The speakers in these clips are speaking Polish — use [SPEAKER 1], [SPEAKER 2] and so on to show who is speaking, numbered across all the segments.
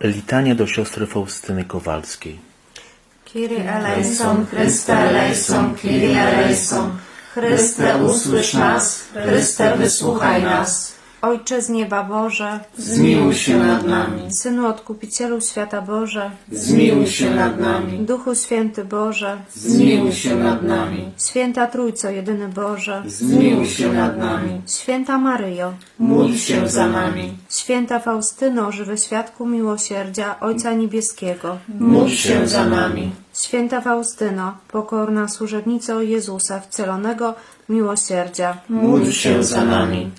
[SPEAKER 1] Litanie do siostry Faustyny Kowalskiej.
[SPEAKER 2] Kyrie eleison, Chryste eleison, Kyrie eleison. Chryste usłysz nas, Chryste wysłuchaj nas. Ojcze z nieba Boże,
[SPEAKER 3] Zmiłuj się nad nami,
[SPEAKER 2] Synu Odkupicielu Świata Boże,
[SPEAKER 3] zmiłuj się nad nami,
[SPEAKER 2] Duchu Święty Boże,
[SPEAKER 3] zmiłuj się nad nami,
[SPEAKER 2] Święta Trójco Jedyny Boże,
[SPEAKER 3] zmiłuj się nad nami,
[SPEAKER 2] Święta Maryjo,
[SPEAKER 3] módl się za nami,
[SPEAKER 2] Święta Faustyno, żywy świadku miłosierdzia Ojca Niebieskiego,
[SPEAKER 3] módl się za nami,
[SPEAKER 2] Święta Faustyno, pokorna służebnico Jezusa wcielonego miłosierdzia,
[SPEAKER 3] módl się za nami,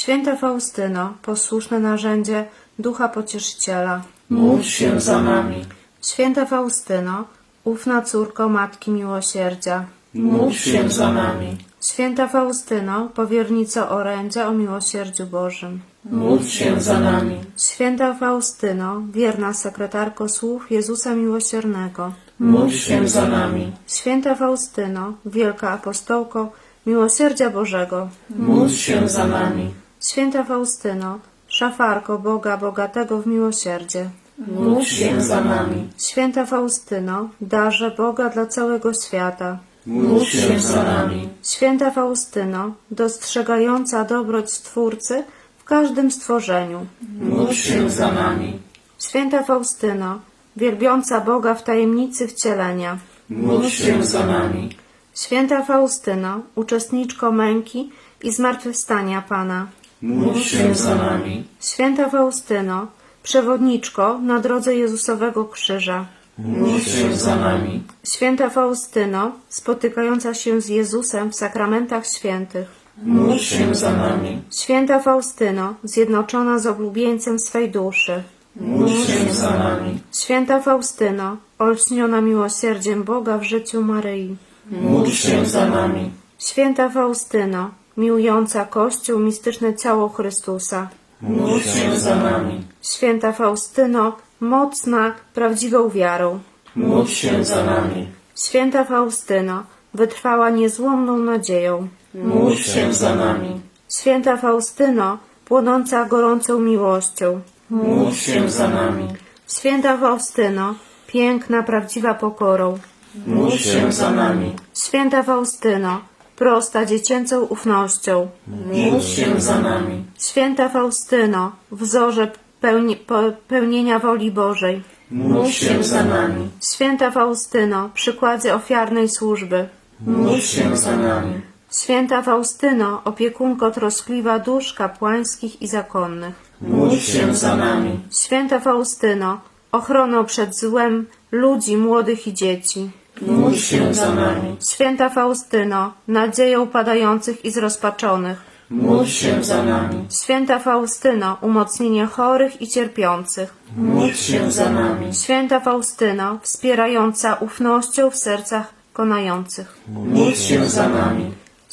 [SPEAKER 2] Święta Faustyno, posłuszne narzędzie Ducha Pocieszyciela,
[SPEAKER 3] módl się za nami,
[SPEAKER 2] Święta Faustyno, ufna córko Matki Miłosierdzia,
[SPEAKER 3] módl się za nami,
[SPEAKER 2] Święta Faustyno, powiernico orędzia o miłosierdziu Bożym,
[SPEAKER 3] módl się za nami,
[SPEAKER 2] Święta Faustyno, wierna sekretarko słów Jezusa Miłosiernego,
[SPEAKER 3] módl się za nami,
[SPEAKER 2] Święta Faustyno, wielka apostołko miłosierdzia Bożego,
[SPEAKER 3] módl się za nami,
[SPEAKER 2] Święta Faustyno, szafarko Boga bogatego w miłosierdzie,
[SPEAKER 3] módl się za nami,
[SPEAKER 2] Święta Faustyno, darze Boga dla całego świata,
[SPEAKER 3] módl się za nami,
[SPEAKER 2] Święta Faustyno, dostrzegająca dobroć Stwórcy w każdym stworzeniu,
[SPEAKER 3] módl się za nami,
[SPEAKER 2] Święta Faustyno, wielbiąca Boga w tajemnicy wcielenia,
[SPEAKER 3] módl się za nami,
[SPEAKER 2] Święta Faustyno, uczestniczko męki i zmartwychwstania Pana,
[SPEAKER 3] módl się za nami,
[SPEAKER 2] Święta Faustyno, przewodniczko na drodze Jezusowego Krzyża,
[SPEAKER 3] módl się za nami,
[SPEAKER 2] Święta Faustyno, spotykająca się z Jezusem w sakramentach świętych,
[SPEAKER 3] módl się za nami,
[SPEAKER 2] Święta Faustyno, zjednoczona z oblubieńcem swej duszy,
[SPEAKER 3] módl się za nami,
[SPEAKER 2] Święta Faustyno, olśniona miłosierdziem Boga w życiu Maryi,
[SPEAKER 3] módl się za nami,
[SPEAKER 2] Święta Faustyno, miłująca Kościół mistyczne ciało Chrystusa,
[SPEAKER 3] módl się za nami,
[SPEAKER 2] Święta Faustyno, mocna, prawdziwą wiarą,
[SPEAKER 3] módl się za nami,
[SPEAKER 2] Święta Faustyno, wytrwała niezłomną nadzieją,
[SPEAKER 3] módl się za nami,
[SPEAKER 2] Święta Faustyno, płonąca gorącą miłością,
[SPEAKER 3] módl się za nami,
[SPEAKER 2] Święta Faustyno, piękna, prawdziwa pokorą,
[SPEAKER 3] módl się za nami,
[SPEAKER 2] Święta Faustyno, prosta dziecięcą ufnością,
[SPEAKER 3] módl się za nami,
[SPEAKER 2] Święta Faustyno, wzorze pełni, pełnienia woli Bożej,
[SPEAKER 3] módl się za nami,
[SPEAKER 2] Święta Faustyno, przykładzie ofiarnej służby,
[SPEAKER 3] módl się za nami,
[SPEAKER 2] Święta Faustyno, opiekunko troskliwa dusz kapłańskich i zakonnych,
[SPEAKER 3] módl się za nami,
[SPEAKER 2] Święta Faustyno, ochroną przed złem ludzi młodych i dzieci,
[SPEAKER 3] módl się za nami,
[SPEAKER 2] Święta Faustyno, nadzieją padających i zrozpaczonych,
[SPEAKER 3] módl się za nami,
[SPEAKER 2] Święta Faustyno, umocnienie chorych i cierpiących,
[SPEAKER 3] módl się za nami,
[SPEAKER 2] Święta Faustyno, wspierająca ufnością w sercach konających,
[SPEAKER 3] módl się za nami,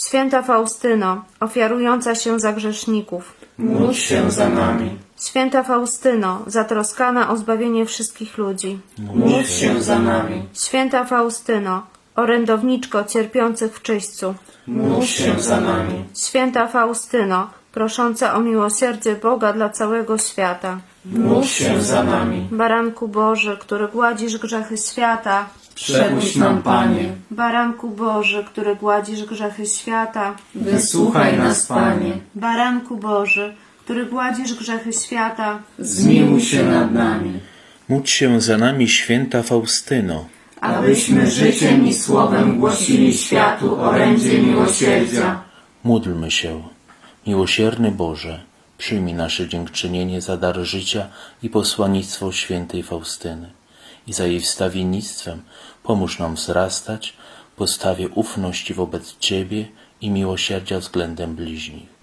[SPEAKER 2] Święta Faustyno, ofiarująca się za grzeszników,
[SPEAKER 3] módl się za nami,
[SPEAKER 2] Święta Faustyno, zatroskana o zbawienie wszystkich ludzi,
[SPEAKER 3] módl się za nami,
[SPEAKER 2] Święta Faustyno, orędowniczko cierpiących w czyśćcu,
[SPEAKER 3] módl się za nami,
[SPEAKER 2] Święta Faustyno, prosząca o miłosierdzie Boga dla całego świata,
[SPEAKER 3] módl się za nami,
[SPEAKER 2] Baranku Boży, który gładzisz grzechy świata,
[SPEAKER 3] przepuść nam Panie,
[SPEAKER 2] Baranku Boży, który gładzisz grzechy świata,
[SPEAKER 3] wysłuchaj nas Panie,
[SPEAKER 2] Baranku Boży, który gładzisz grzechy świata,
[SPEAKER 3] zmiłuj się nad nami,
[SPEAKER 1] Módl się za nami, święta Faustyno.
[SPEAKER 3] abyśmy życiem i słowem głosili światu orędzie miłosierdzia.
[SPEAKER 1] Módlmy się. Miłosierny Boże, przyjmij nasze dziękczynienie za dar życia i posłannictwo świętej Faustyny i za jej wstawiennictwem pomóż nam wzrastać w postawie ufności wobec Ciebie i miłosierdzia względem bliźnich.